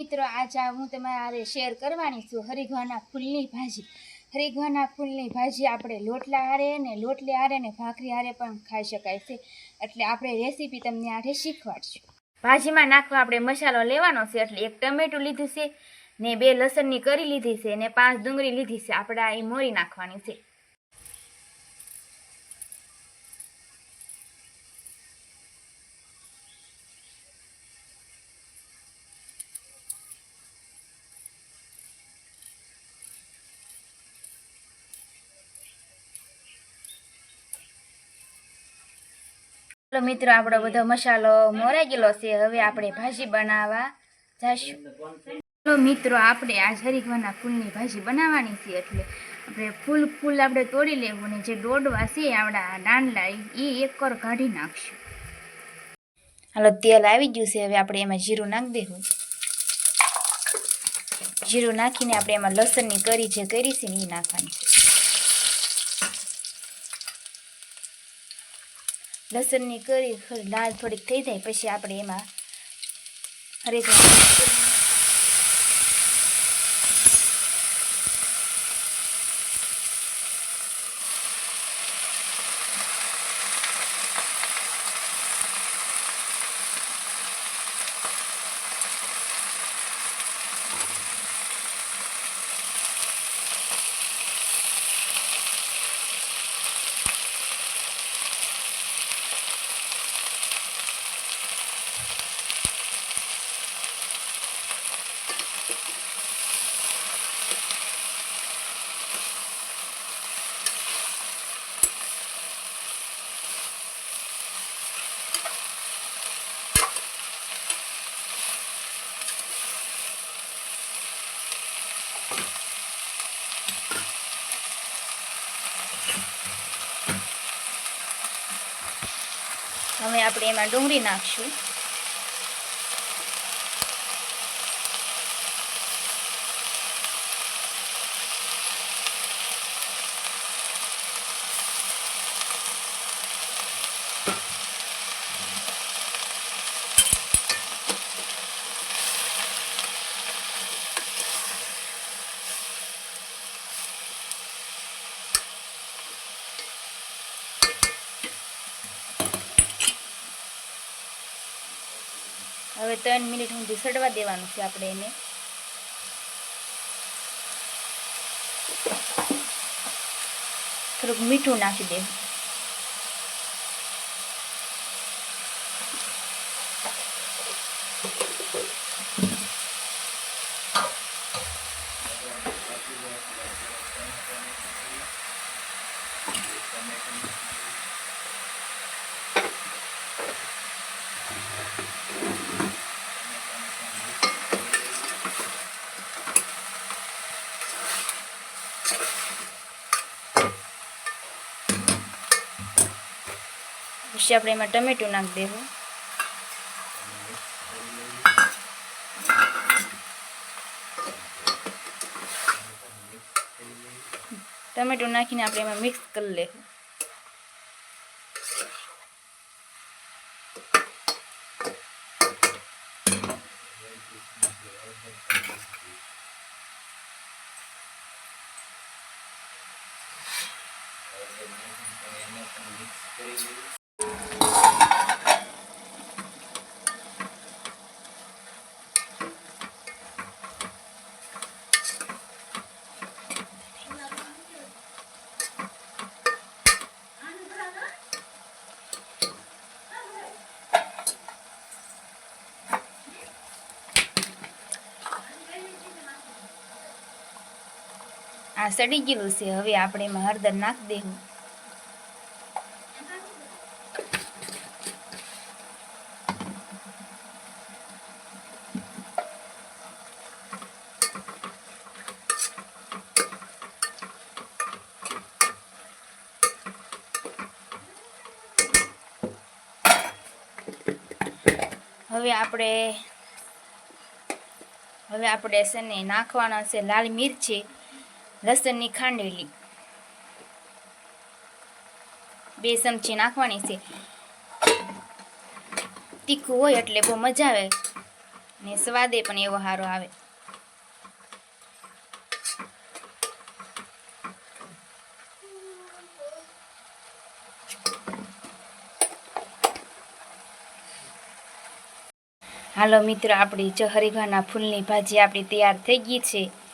મિત્રો, આજ હું તમારે શેર કરવાની છું હરિઘવાના ફૂલની ભાજી. હરિઘવાના ફૂલની ભાજી આપણે લોટલા હારે ને લોટલી હારે ને ભાખરી હારે પણ ખાઈ શકાય છે. એટલે આપણે રેસીપી તમને આરે શીખવાડશું. ભાજીમાં નાખવા આપણે મસાલો લેવાનો છે, એટલે એક ટમેટું લીધું છે ને બે લસણની કરી લીધી છે ને પાંચ ડુંગળી લીધી છે. આપણે એ મોરી નાખવાની છે. ચાલો મિત્રો, આપણો બધો મસાલો મોરાઈ ગયેલો છે. હવે આપણે ભાજી બનાવવા જઈશું ચાલો મિત્રો, આપણે આ હરીગવાના ફૂલની ભાજી બનાવવાની છે એટલે આપણે ફૂલ ફૂલ આપણે તોડી લેવું ને જે દોડવા છે આપણા દાંડલા, એ એક કર કાઢી નાખશું. હાલો, તેલ આવી ગયું છે. હવે આપણે એમાં જીરું નાખી દેવું. જીરું નાખીને આપણે એમાં લસણની કરી જે કરી છે એ નાખવાની. લસણની કરી લાલ થોડીક થઈ જાય પછી આપણે એમાં હરેક હવે આપણે એમાં ડુંગળી નાખશું. હવે ત્રણ મિનિટ સુધી સડવા દેવાનું છે આપણે એને. થોડુંક મીઠું નાખી દેવું પછી આપણે એમાં ટમેટું નાખી દેવું. ટમેટું નાખીને આપણે એમાં મિક્સ કરી લેવું. a ver, આ સડી ગયેલું છે. હવે આપણે એમાં હળદર નાખી દેવું. હવે આપણે હવે આપણે છે ને નાખવાના છે લાલ મિરચી. લસણની ખાંડેલી. બે ચમચી નાખવાની છે. તીખું હોય એટલે બહુ મજા આવે ને સ્વાદે પણ એવો સારો આવે. હાલો મિત્રો, આપણી ચહરીઘાના ફૂલની ભાજી આપણી તૈયાર થઈ ગઈ છે.